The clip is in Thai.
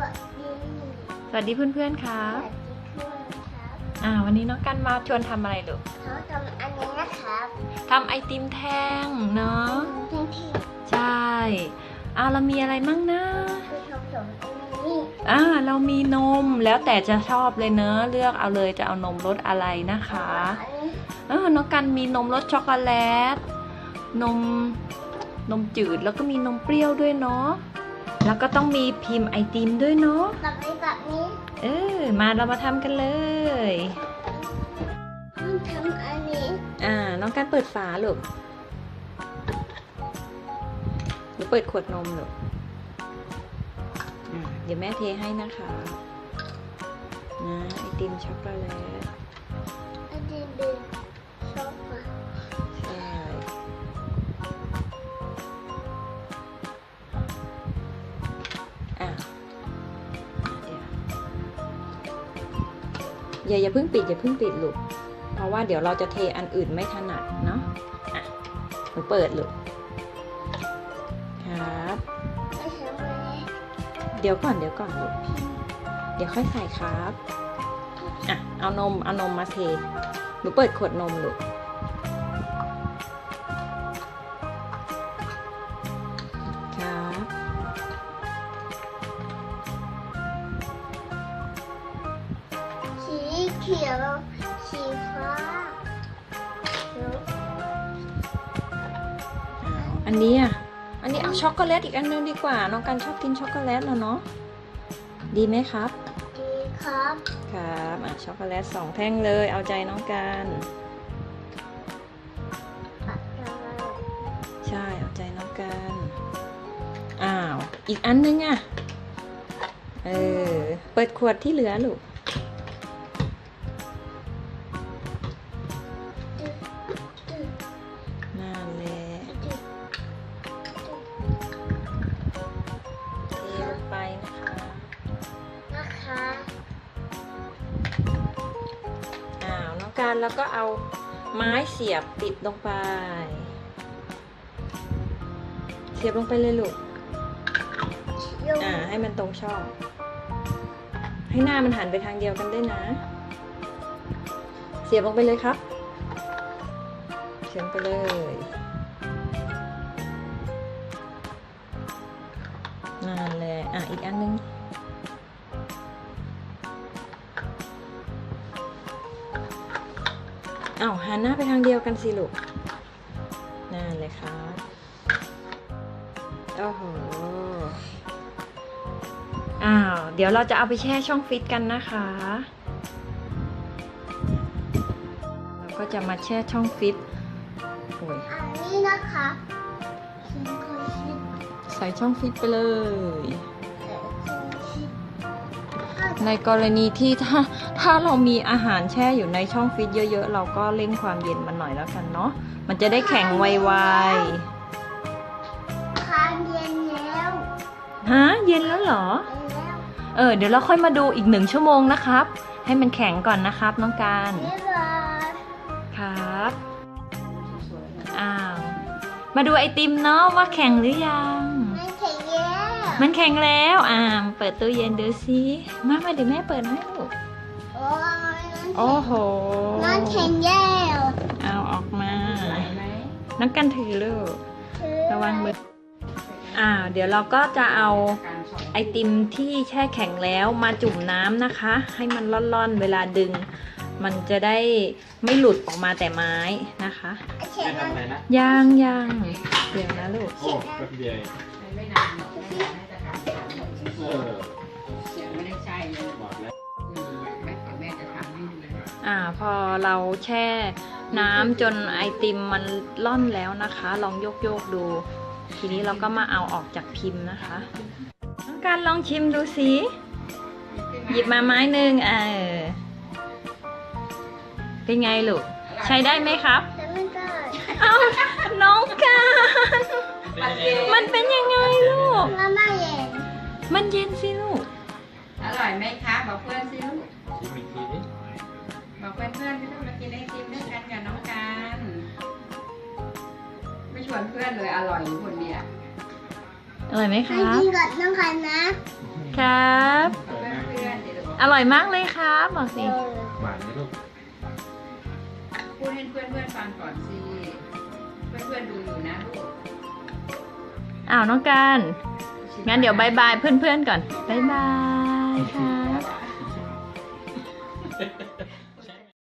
วัสดีสวัสดีเพื่อนๆครัสบวัสดีครับอ่า วันนี้น้องกันมาชวนทำอะไรลูกเขาทำอันนี้นะครับทำไอติมแท่งเนาะเป็นที่ใช่อ่าเรามีอะไรมั่งนะคือผสมอันนี้อ่าเรามีนมแล้วแต่จะชอบเลยเนอะเลือกเอาเลยจะเอานมรสอะไรนะคะอันนี้เออน้องกันมีนมรสช็อกโกแลตนมนมจืดแล้วก็มีนมเปรี้ยวด้วยเนาะ แล้วก็ต้องมีพิมพ์ไอติมด้วยเนาะกับนี้กับนี้เออมาเรามาทำกันเลยห้องทำอันนี้ อ่า น้องการเปิดฝาลูกหรือเปิดขวดนมลูกอ่าเดี๋ยวแม่เทให้นะคะนะไอติมช็อกโกแลต อะเดี๋ยวอย่าอย่าเพิ่งปิดอย่าเพิ่งปิดลูก เพราะว่าเดี๋ยวเราจะเทอันอื่นไม่ถนัดเนาะอะหนูเปิดลูกครับเดี๋ยวก่อนเดี๋ยวก่อนลูกเดี๋ยวค่อยใส่ครับอะเอานมเอานมมาเทหนูเปิดขวดนมลูก เขียวสีฟ้าแล้วอันนี้อะ อันนี้เอาช็อกโกแลตอีกอันนึงดีกว่า น้องกันชอบกินช็อกโกแลตแล้วเนาะ ดีไหมครับ ดีครับ ครับอะช็อกโกแลตสองแท่งเลย เอาใจน้องกันปัดเลยใช่ เอาใจน้องกัน อ้าว อีกอันนึงอะ เออ เปิดขวดที่เหลือลูก อ้าวน้องการแล้วก็เอาไม้เสียบติดลงไป เสียบลงไปเลยลูกโยงอ่า ให้มันตรงช่อง ให้หน้ามันหันไปทางเดียวกันด้วยนะ เสียบลงไปเลยครับ เสียบไปเลยนั่นแหละ อะ อีกอันนึง อ้าวหันหน้าไปทางเดียวกันสิลูกนั่นเลยครับโอ้โหอ้าวเดี๋ยวเราจะเอาไปแช่ช่องฟิตกันนะคะเราก็จะมาแช่ช่องฟิตโอ้ยอันนี้นะคะชิ้นคนชิ้นใส่ช่องฟิตไปเลยแต่ชิ้นชิ้น ในกรณีที่ถ้าถ้าเรามีอาหารแช่อยู่ในช่องฟิตเยอะๆ เราก็เร่งความเย็นมันหน่อยแล้วกันเนาะมันจะได้แข็งไวคานเย็นแล้วๆฮะเย็นแล้วเหรอ เย็นแล้วเออเดี๋ยวเราค่อยมาดูอีกหนึ่งชั่วโมงนะครับ ให้มันแข็งก่อนนะครับน้องการบ๊ายบายครับอ้าวมาดูไอติมเนาะว่าแข็งหรือยังไม่แข็งแล้ว มันแข็งแล้วอ่าเปิดตู้เย็นดูสิมามาเดี๋ยวแม่เปิดให้ลูกโอ้ยโอ้โหนั่นแข็งแล้วเอาออกมาน้องกันถือลูกระวังมืออ่า เดี๋ยวเราก็จะเอาไอติมที่แช่แข็งแล้วมาจุ่มน้ำนะคะ ให้มันร่อนๆ เวลาดึง มันจะได้ไม่หลุดออกมาแต่ไม้นะคะเขียแม่นทำอะไรนะย่างย่างเดี๋ยวนะลูกโอ้แป๊บเดียวไม่นานหรอกแม่น่าจะทำสามหมดเออยังไม่ได้ใช่เลยบอกแล้วอืมแม่เดี๋ยวแม่จะทำให้ดูอ่าพอเราแช่น้ำจนไอติมมันล่อนแล้วนะคะ ลองโยกโยกๆดู ทีนี้เราก็มาเอาออกจากพิมพ์นะคะน้องการลองชิมดูสิหยิบมาไม้หนึ่งเออ เป็นไงลูก ใช้ได้ไหมครับ แต่ไม่ได้เอ้าน้องการ มันเป็นยังไงลูก มาม่าเย็นมันเย็นสิลูก อร่อยไหมคะ บอกเพื่อนสิลูก ชิมอีกทีนี้บอกเพื่อนเพื่อนๆที่ต้องมากินไอติมด้วยกันกับน้องการไม่ชวนเพื่อนเลยอร่อยอยู่คนเดียวอร่อยไหมคให้รับ กินกับน้องคันนะคครับเพื่อนเพื่อนๆเดี๋ยวอร่อยมากเลยครับ บอกสิหวานไหมลูก พูดให้เพื่อนเพื่อนๆฟังก่อนสิเพื่อนเพื่อนๆดูอยู่นะลูกอ้าวน้องการงั้นเดี๋ยวบายบายเพื่อนๆก่อนบายบายครับ